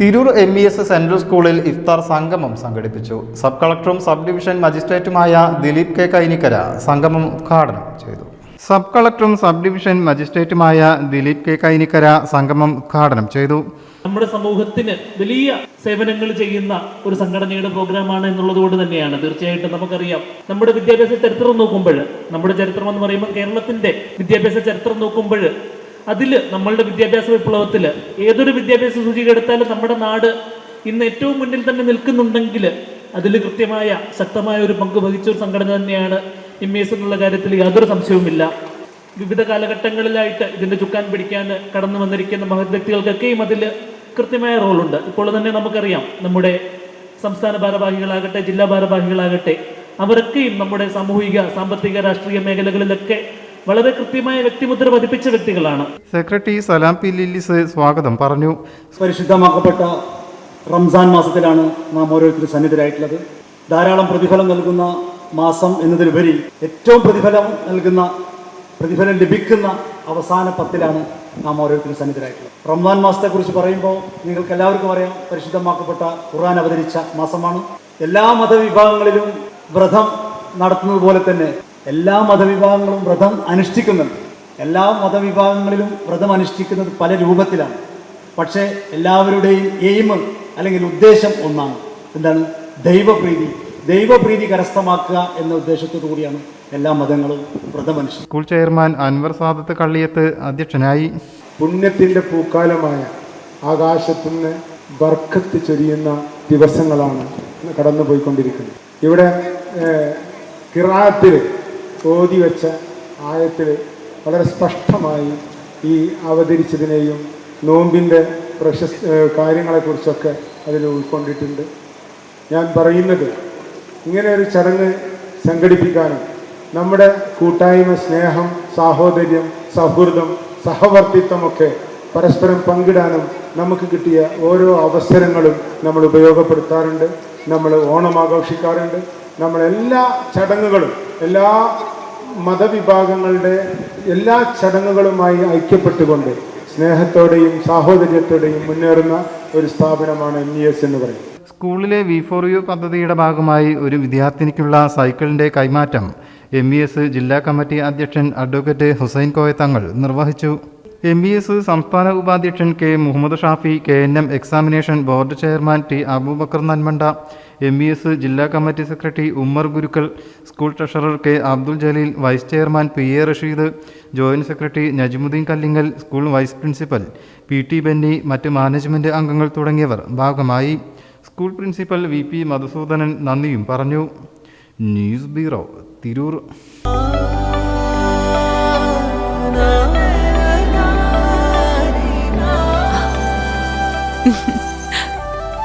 Tirur M E S central സ്കൂളിൽ ഇഫ്താർ സംഗമം സംഘടിപ്പിച്ചു. സബ് കളക്ടറും സബ് ഡിവിഷൻ മജിസ്ട്രേറ്റുമായ ദിലീപ് കെ കൈനിക്കര സംഗമം ഉദ്ഘാടനം ചെയ്തു. സബ് കളക്ടറും സബ് ഡിവിഷൻ മജിസ്ട്രേറ്റുമായ ദിലീപ് കെ കൈനിക്കര സംഗമം ഉദ്ഘാടനം ചെയ്തു. നമ്മുടെ സമൂഹത്തിന് വലിയ സേവനങ്ങൾ ചെയ്യുന്ന ഒരു സംഘടനയുടെ പ്രോഗ്രാമാണ് എന്നുള്ളത് കൊണ്ട് തന്നെയാണ്. തീർച്ചയായിട്ടും നമുക്കറിയാം. നമ്മുടെ വിദ്യാഭ്യാസ ചരിത്രം നോക്കുമ്പോൾ നമ്മുടെ ചരിത്രം എന്ന് പറയുമ്പോൾ കേരളത്തിന്റെ വിദ്യാഭ്യാസ ചരിത്രം നോക്കുമ്പോൾ അതിൽ നമ്മളുടെ വിദ്യാഭ്യാസ വിപ്ലവത്തിൽ ഏതൊരു വിദ്യാഭ്യാസ സൂചിക എടുത്താലും നമ്മുടെ നാട് ഇന്ന് ഏറ്റവും മുന്നിൽ തന്നെ നിൽക്കുന്നുണ്ടെങ്കിൽ അതിൽ കൃത്യമായ ശക്തമായ ഒരു പങ്ക് വഹിച്ച ഒരു സംഘടന തന്നെയാണ് എം എസ് എന്നുള്ള കാര്യത്തിൽ യാതൊരു സംശയവുമില്ല. വിവിധ കാലഘട്ടങ്ങളിലായിട്ട് ഇതിന്റെ ചുക്കാൻ പിടിക്കാൻ കടന്നു വന്നിരിക്കുന്ന മഹത് വ്യക്തികൾക്കൊക്കെയും അതിൽ കൃത്യമായ റോളുണ്ട്. ഇപ്പോൾ തന്നെ നമുക്കറിയാം നമ്മുടെ സംസ്ഥാന ഭാരവാഹികളാകട്ടെ ജില്ലാ ഭാരവാഹികളാകട്ടെ അവരൊക്കെയും നമ്മുടെ സാമൂഹിക സാമ്പത്തിക രാഷ്ട്രീയ മേഖലകളിലൊക്കെ വളരെ കൃത്യമായ വ്യക്തിമുദ്ര പതിപ്പിച്ച വ്യക്തികളാണ്. സെക്രട്ടറി സലാം പി ലില്ലിസ് സ്വാഗതം. പറഞ്ഞു. പരിശുദ്ധമാക്കപ്പെട്ട റംസാൻ മാസത്തിലാണ് നാം ഓരോരുത്തരും സന്നിധരായിട്ടുള്ളത്. ധാരാളം പ്രതിഫലം നൽകുന്ന മാസം എന്നതിലുപരി ഏറ്റവും പ്രതിഫലം നൽകുന്ന പ്രതിഫലം ലഭിക്കുന്ന അവസാന പത്തിലാണ് നാം ഓരോരുത്തരും സന്നിധരായിട്ടുള്ളത്. റംസാൻ മാസത്തെക്കുറിച്ച് പറയുമ്പോൾ നിങ്ങൾക്ക് എല്ലാവർക്കും അറിയാം പരിശുദ്ധമാക്കപ്പെട്ട ഖുർആൻ അവതരിച്ച മാസമാണ്. എല്ലാ മതവിഭാഗങ്ങളിലും വ്രതം നടത്തുന്നത് പോലെ തന്നെ എല്ലാ മതവിഭാഗങ്ങളും വ്രതം അനുഷ്ഠിക്കുന്നുണ്ട്. എല്ലാ മതവിഭാഗങ്ങളിലും വ്രതം അനുഷ്ഠിക്കുന്നത് പല രൂപത്തിലാണ്. പക്ഷേ എല്ലാവരുടെയും എയിം അല്ലെങ്കിൽ ഉദ്ദേശം ഒന്നാണ്. എന്താണ്? ദൈവപ്രീതി. ദൈവപ്രീതി കരസ്ഥമാക്കുക എന്ന ഉദ്ദേശത്തോടു കൂടിയാണ് എല്ലാ മതങ്ങളും വ്രതം സ്കൂൾ ചെയർമാൻ അൻവർ സാദത്ത് കള്ളിയത്ത് അധ്യക്ഷനായി. പുണ്യത്തിന്റെ പൂക്കാലമായ ആകാശത്തുനിന്ന് ബർക്കത്ത് ചൊരിയുന്ന ദിവസങ്ങളാണ് കടന്നു പോയിക്കൊണ്ടിരിക്കുന്നത് ഇവിടെ കിറാത്തിൽ ഓതി വെച്ച ആയത്തിൽ വളരെ സ്പഷ്ടമായി ഈ അവതരിച്ചതിനെയും നോമ്പിന്റെ പ്രശസ് കാര്യങ്ങളെക്കുറിച്ചൊക്കെ അതിൽ ഉൾക്കൊണ്ടിട്ടുണ്ട്. ഞാൻ പറയുന്നത് ഇങ്ങനെ ഒരു ചടങ്ങ് സംഘടിപ്പിക്കാനും നമ്മുടെ കൂട്ടായ്മ സ്നേഹം സാഹോദര്യം സൗഹൃദം സഹവർത്തിത്വമൊക്കെ പരസ്പരം പങ്കിടാനും നമുക്ക് കിട്ടിയ ഓരോ അവസരങ്ങളും നമ്മൾ ഉപയോഗപ്പെടുത്താറുണ്ട്. നമ്മൾ ഓണം ആഘോഷിക്കാറുണ്ട്. നമ്മൾ എല്ലാ ചടങ്ങുകളും എല്ലാ മതവിഭാഗങ്ങളുടെ എല്ലാ ചടങ്ങുകളുമായി ഐക്യപ്പെട്ടുകൊണ്ട് സ്നേഹത്തോടെയും സാഹോദര്യത്തോടെയും മുന്നേറുന്ന ഒരു സ്ഥാപനമാണ് എം ഇ എസ് എന്ന് പറയുന്നത്. സ്കൂളിലെ വി ഫോർ യു പദ്ധതിയുടെ ഭാഗമായി ഒരു വിദ്യാർത്ഥിനിക്കുള്ള സൈക്കിളിന്റെ കൈമാറ്റം എം ജില്ലാ കമ്മിറ്റി അധ്യക്ഷൻ അഡ്വക്കേറ്റ് ഹുസൈൻ കോയ തങ്ങൾ നിർവഹിച്ചു. എം ഇ എസ് സംസ്ഥാന ഉപാധ്യക്ഷൻ K Muhammad Shafi K N M examination board chairman T Abubacker Nanmanda M E S ജില്ലാ committee secretary Ummer Gurukkal school treasurer K Abdul Jaleel vice chairman P A Rasheed joint secretary Najmudheen Kallingal school vice principal P T Benny മറ്റ് management അംഗങ്ങൾ തുടങ്ങിയവർ ഭാഗമായി. School principal V P Madhusoodanan നന്ദിയും പറഞ്ഞു. News bureau Tirur.